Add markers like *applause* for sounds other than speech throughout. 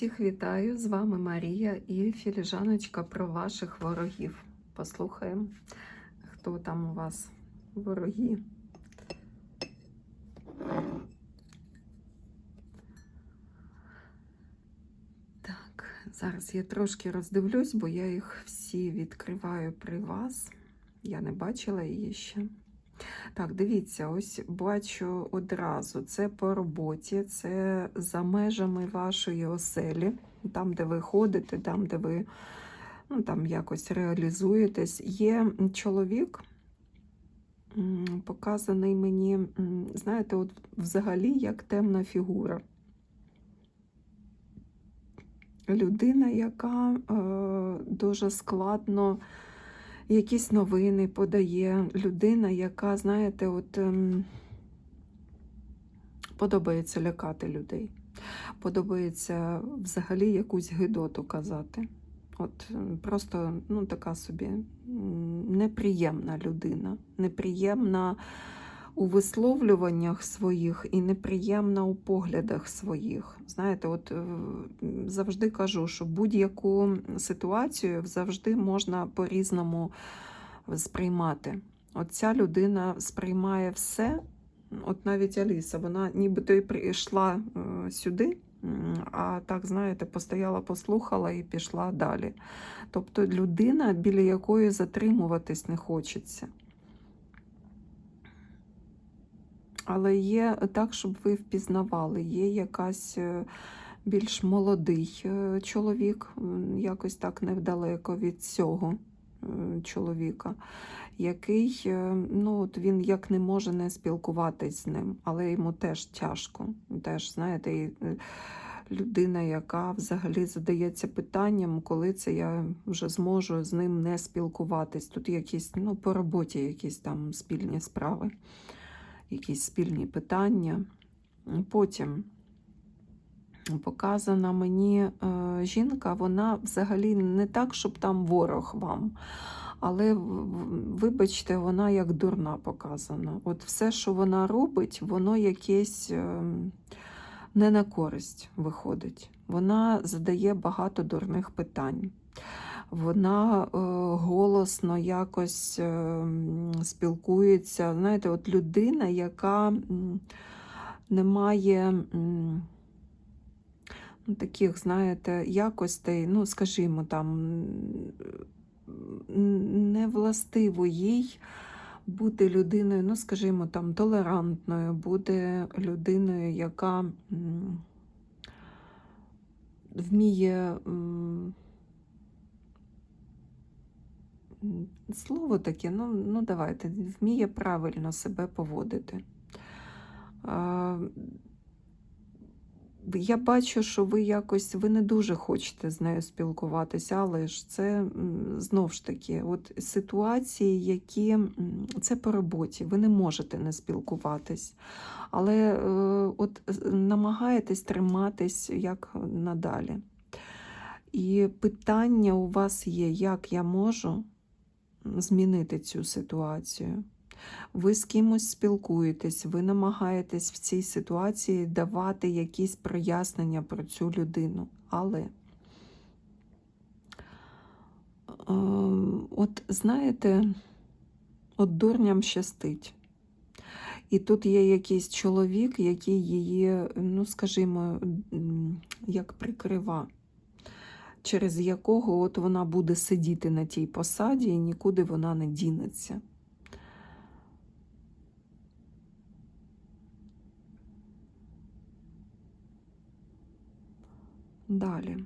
Всіх вітаю! З вами Марія і філіжаночка про ваших ворогів. Послухаємо, хто там у вас вороги. Так, зараз я трошки роздивлюсь, бо я їх всі відкриваю при вас. Я не бачила її ще. Так, дивіться, ось бачу одразу. Це по роботі, це за межами вашої оселі, там, де ви ходите, там, де ви ну, там якось реалізуєтесь. Є чоловік, показаний мені, знаєте, от взагалі як темна фігура. Людина, яка е, дуже складно якісь новини подає. Людина, яка, знаєте, от ем, подобається лякати людей. Подобається взагалі якусь гидоту казати. От ем, просто ну, така собі неприємна людина, неприємна у висловлюваннях своїх і неприємна у поглядах своїх. Знаєте, от е, завжди кажу, що будь-яку ситуацію завжди можна по-різному сприймати. От ця людина сприймає все. От навіть Аліса, вона нібито і прийшла е, сюди, а так, знаєте, постояла, послухала і пішла далі. Тобто людина, біля якої затримуватись не хочеться. Але є так, щоб ви впізнавали, є якась е, більш молодий е, чоловік, якось так невдалеко від цього е, чоловіка, який ну, от він як не може не спілкуватись з ним, але йому теж тяжко. Теж, знаєте, людина, яка взагалі задається питанням, коли це я вже зможу з ним не спілкуватись. Тут якісь ну, по роботі якісь там спільні справи якісь спільні питання. Потім показана мені е, жінка, вона взагалі не так, щоб там ворог вам. Але, вибачте, вона як дурна показана. От все, що вона робить, воно якесь е, не на користь виходить. Вона задає багато дурних питань. Вона е, голосно якось е, спілкується. Знаєте, от людина, яка не має ну, таких, знаєте, якостей, ну, скажімо, там, не властиво їй бути людиною, ну, скажімо, там, толерантною, бути людиною, яка вміє. Слово таке, ну, ну давайте, вміє правильно себе поводити. Я бачу, що ви якось ви не дуже хочете з нею спілкуватися, але ж це м, знов ж таки от ситуації, які це по роботі, ви не можете не спілкуватись, але е, от намагаєтесь триматись як надалі. І питання у вас є, як я можу змінити цю ситуацію. Ви з кимось спілкуєтесь, ви намагаєтесь в цій ситуації давати якісь прояснення про цю людину. Але, е, от знаєте, от дурням щастить. І тут є якийсь чоловік, який її, ну скажімо, як прикрива через якого от вона буде сидіти на тій посаді і нікуди вона не дінеться. Далі.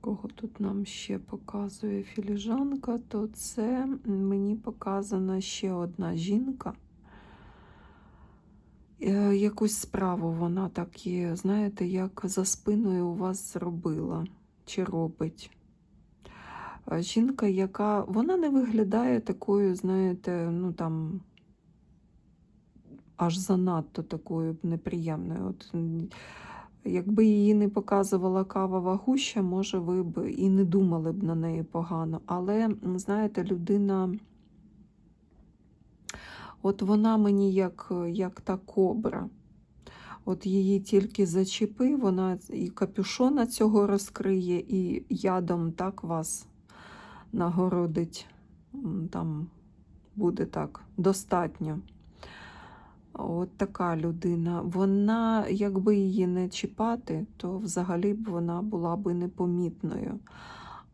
Кого тут нам ще показує філіжанка, то це мені показана ще одна жінка. Е, Якусь справу вона так і, знаєте, як за спиною у вас зробила чи робить. Е, Жінка, яка вона не виглядає такою, знаєте, ну там аж занадто такою неприємною. От, якби її не показувала кавова гуща, може, ви б і не думали б на неї погано. Але, знаєте, людина От вона мені як, як та кобра. От її тільки зачепи, вона і капюшона цього розкриє, і ядом так вас нагородить. Там буде так достатньо. От така людина. Вона, якби її не чіпати, то взагалі б вона була би непомітною.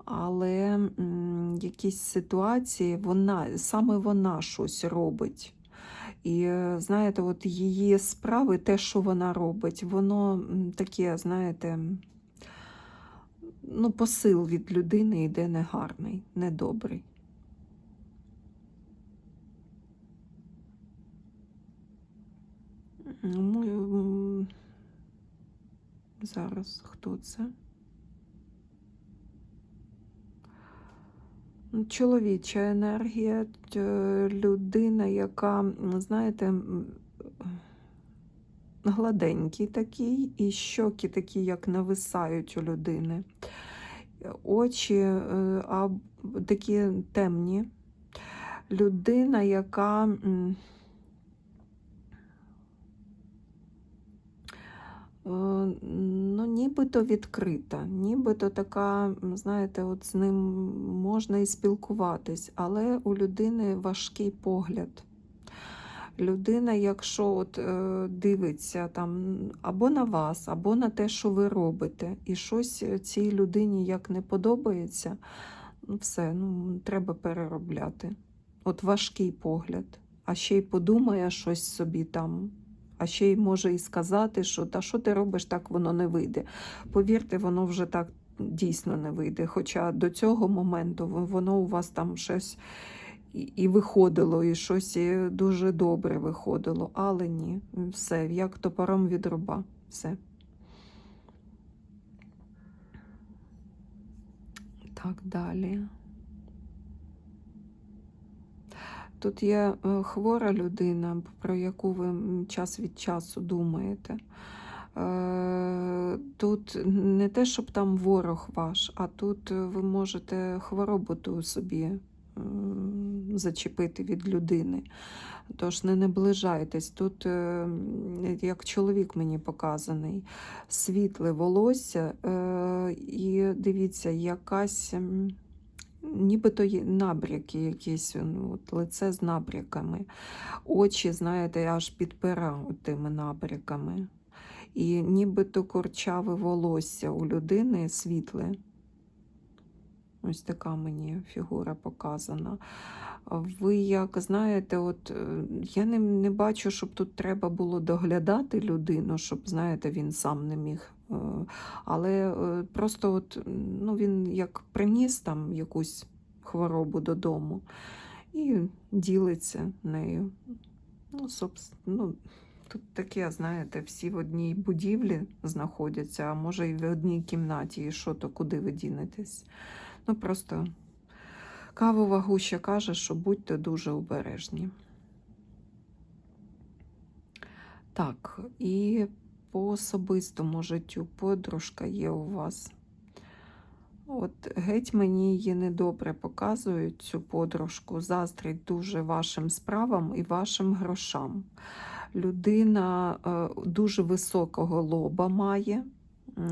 Але м, якісь ситуації, вона, саме вона щось робить. І е, знаєте, от її справи, те, що вона робить, воно таке, знаєте, ну, посил від людини йде негарний, недобрий. Ну, зараз хто це? Чоловіча енергія, людина, яка, знаєте, гладенький такий, і щоки такі, як нависають у людини. Очі е, а, такі темні. Людина, яка. м, Е, Ну, нібито відкрита, нібито така, знаєте, от з ним можна і спілкуватись, але у людини важкий погляд. Людина, якщо от, е, дивиться там або на вас, або на те, що ви робите, і щось цій людині як не подобається, ну все, ну, треба переробляти. От важкий погляд. А ще й подумає щось собі там, а ще й може і сказати, що та що ти робиш, так воно не вийде. Повірте, воно вже так дійсно не вийде. Хоча до цього моменту воно у вас там щось і, виходило, і щось дуже добре виходило. Але ні, все, як топором від руба. Все. Так, далі. Тут є е, хвора людина, про яку ви час від часу думаєте. Е, Тут не те, щоб там ворог ваш, а тут е, ви можете хворобу ту собі зачепити від людини. Тож не наближайтесь. Тут, як чоловік мені показаний, світле волосся, і дивіться, якась. Нібито є набряки якісь, ну, от лице з набряками. Очі, знаєте, аж підпира тими набряками. І нібито курчаве волосся у людини світле. Ось така мені фігура показана. Ви як знаєте, от е, я не, не бачу, щоб тут треба було доглядати людину, щоб, знаєте, він сам не міг. Е, Але е, просто от, ну, він як приніс там якусь хворобу додому і ділиться нею. Ну, ну, тут таке, знаєте, всі в одній будівлі знаходяться, а може і в одній кімнаті, і що то куди ви дінетесь. Ну, просто кавова гуща каже, що будьте дуже обережні. Так, і по особистому життю подружка є у вас. От геть мені її недобре показують, цю подружку, заздрить дуже вашим справам і вашим грошам. Людина е, дуже високого лоба має,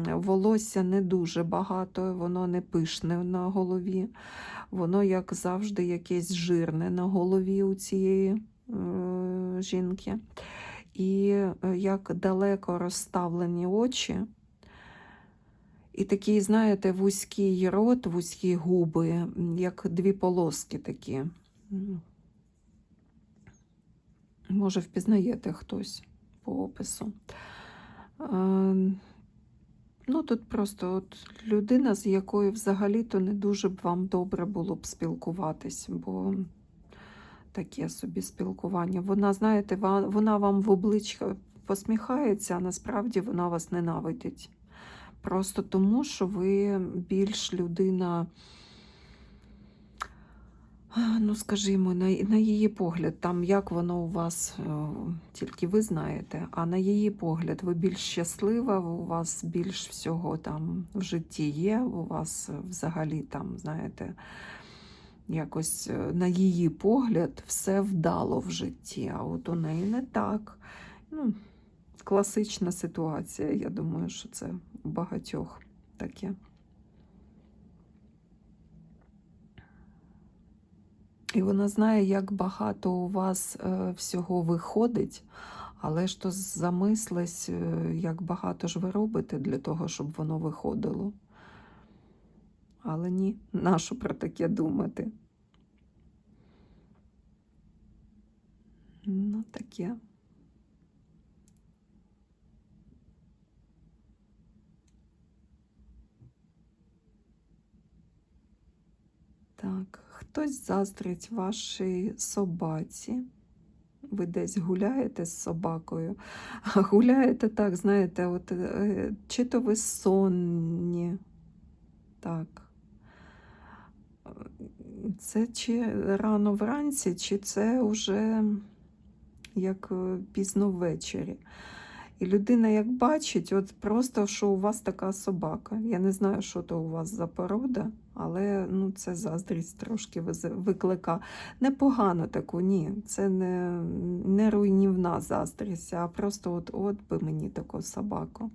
волосся не дуже багато, воно не пишне на голові, воно, як завжди, якесь жирне на голові у цієї е, жінки. І е, як далеко розставлені очі. І такий, знаєте, вузький рот, вузькі губи, як дві полоски такі. Може, впізнаєте хтось по опису. Е, Ну, тут просто от людина, з якою взагалі-то не дуже б вам добре було б спілкуватись, бо таке собі спілкування. Вона, знаєте, вона вам в обличчя посміхається, а насправді вона вас ненавидить. Просто тому, що ви більш людина, ну скажімо, на, на її погляд, там як воно у вас, е, тільки ви знаєте, а на її погляд, ви більш щаслива, у вас більш всього там в житті є, у вас взагалі там, знаєте, якось е, на її погляд все вдало в житті, а от у неї не так. Ну, класична ситуація. Я думаю, що це у багатьох таке. І вона знає, як багато у вас е, всього виходить, але ж то замислись, е, як багато ж ви робите для того, щоб воно виходило. Але ні, нащо про таке думати? Ну, таке. Так, хтось заздрить вашій собаці. Ви десь гуляєте з собакою, а гуляєте так, знаєте, от, е, чи то ви сонні. Так. Це чи рано вранці, чи це вже як е, пізно ввечері. І людина, як бачить, от просто що у вас така собака. Я не знаю, що то у вас за порода, але ну, це заздрість трошки виклика. Непогано таку, ні. Це не, не руйнівна заздрість, а просто от, от би мені таку собаку.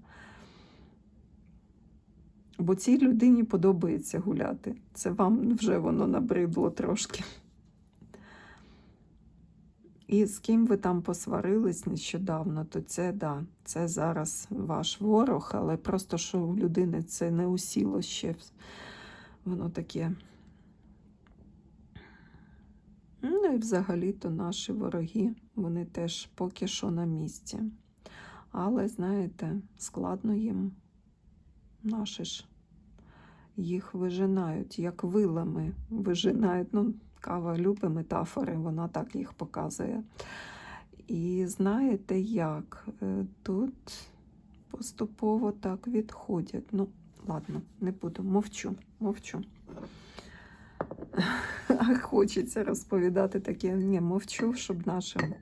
Бо цій людині подобається гуляти. Це вам вже воно набридло трошки. І з ким ви там посварились нещодавно, то це да, це зараз ваш ворог, але просто що у людини це не усіло ще. Воно таке. Ну і взагалі-то наші вороги, вони теж поки що на місці. Але, знаєте, складно їм. Наші ж їх вижинають, як вилами вижинають. Ну, Кава любить метафори, вона так їх показує. І знаєте як? Е, Тут поступово так відходять. Ну, ладно, не буду, мовчу, мовчу. *laughs* А хочеться розповідати таке. Ні, мовчу, щоб нашим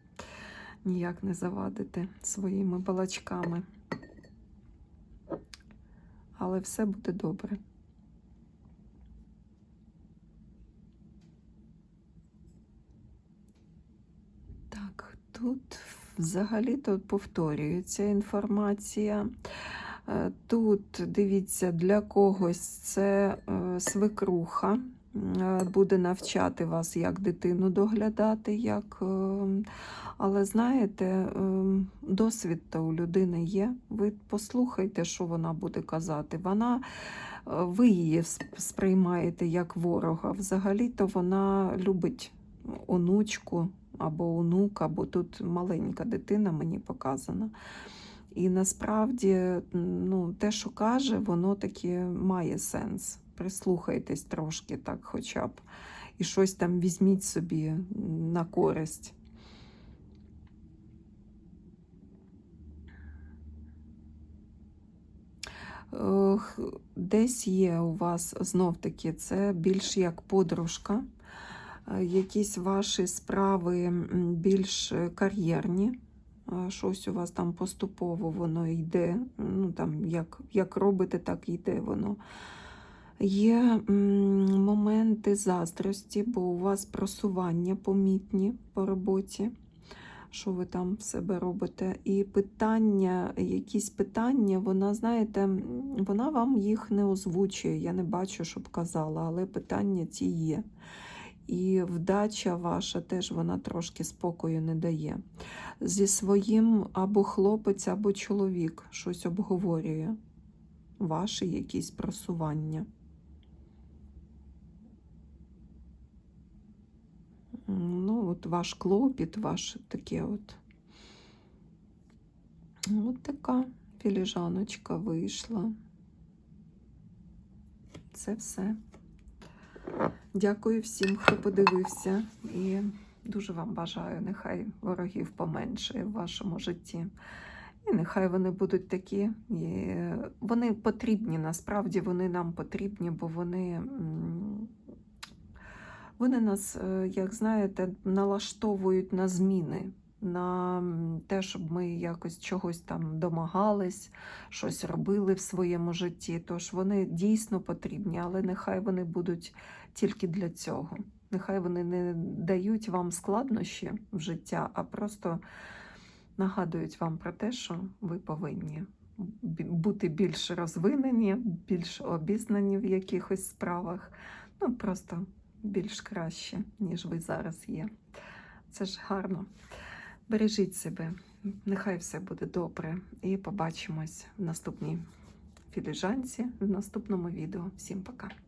ніяк не завадити своїми балачками. Але все буде добре. Тут взагалі-то повторюється інформація. Е, Тут дивіться, для когось це е, свекруха е, буде навчати вас, як дитину доглядати, як. Але знаєте, досвід то у людини є. Ви послухайте, що вона буде казати. Вона, ви її сприймаєте як ворога. Взагалі-то вона любить онучку або онука, бо тут маленька дитина мені показана. І насправді ну, те, що каже, воно таки має сенс. Прислухайтесь трошки, так, хоча б, і щось там візьміть собі на користь. Десь є у вас знов таки це більш як подружка, якісь ваші справи більш е, кар'єрні. Е, Щось у вас там поступово воно йде. Ну, там, як, як робите, так і йде воно. Є моменти заздрості, бо у вас просування помітні по роботі, що ви там в себе робите. І питання, якісь питання, вона, знаєте, вона вам їх не озвучує. Я не бачу, щоб казала, але питання ці є. І вдача ваша теж вона трошки спокою не дає. Зі своїм або хлопець, або чоловік щось обговорює. Ваші якісь просування. Ну, от ваш клопіт, ваш таке от. От така філіжаночка вийшла. Це все. Дякую всім, хто подивився. І дуже вам бажаю, нехай ворогів поменшає в вашому житті. І нехай вони будуть такі. І вони потрібні, насправді вони нам потрібні, бо вони, вони нас, е, як знаєте, налаштовують на зміни. На те, щоб ми якось чогось там домагались, щось робили в своєму житті. Тож вони дійсно потрібні, але нехай вони будуть тільки для цього. Нехай вони не дають вам складнощі в життя, а просто нагадують вам про те, що ви повинні бути більш розвинені, більш обізнані в якихось справах. Ну, просто більш краще, ніж ви зараз є. Це ж гарно. Бережіть себе, нехай все буде добре. І побачимось в наступній філіжанці, в наступному відео. Всім пока!